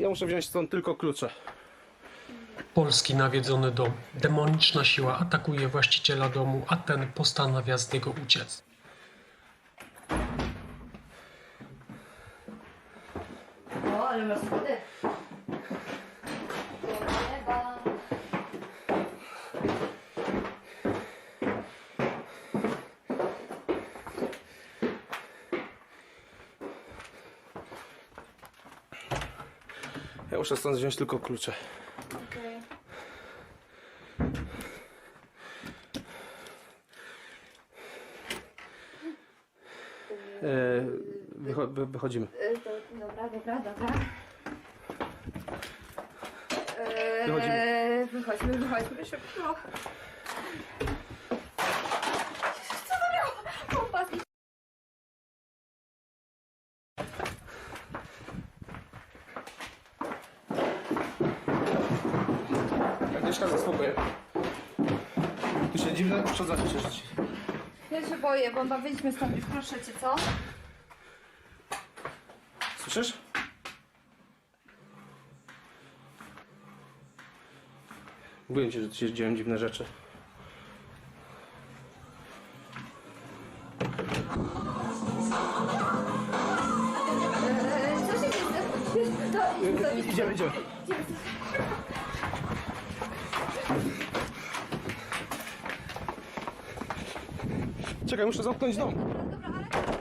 Ja muszę wziąć stąd tylko klucze. Polski nawiedzony dom. Demoniczna siła atakuje właściciela domu, a ten postanawia z niego uciec. O, ale masz schody. Ja muszę stąd wziąć tylko klucze. Okej. E, wycho- wy- wychodzimy. Y, To, dobra, dobra, dobra. Eee, Wychodzimy. Wychodźmy, wychodźmy szybko. Co to miało? Kompas i Agnieszka, zaspokoję. Tu się dziwne uszkodzenie się życie. Ja się boję, bomba, wyjdźmy stąd już, proszę cię, co? Słyszysz? Mówiłem ci, że tu się dzieją dziwne rzeczy. Eee, co się dzieje? To, to, Idziemy, idziemy. Czekaj, muszę zamknąć dom. Dobra, ale...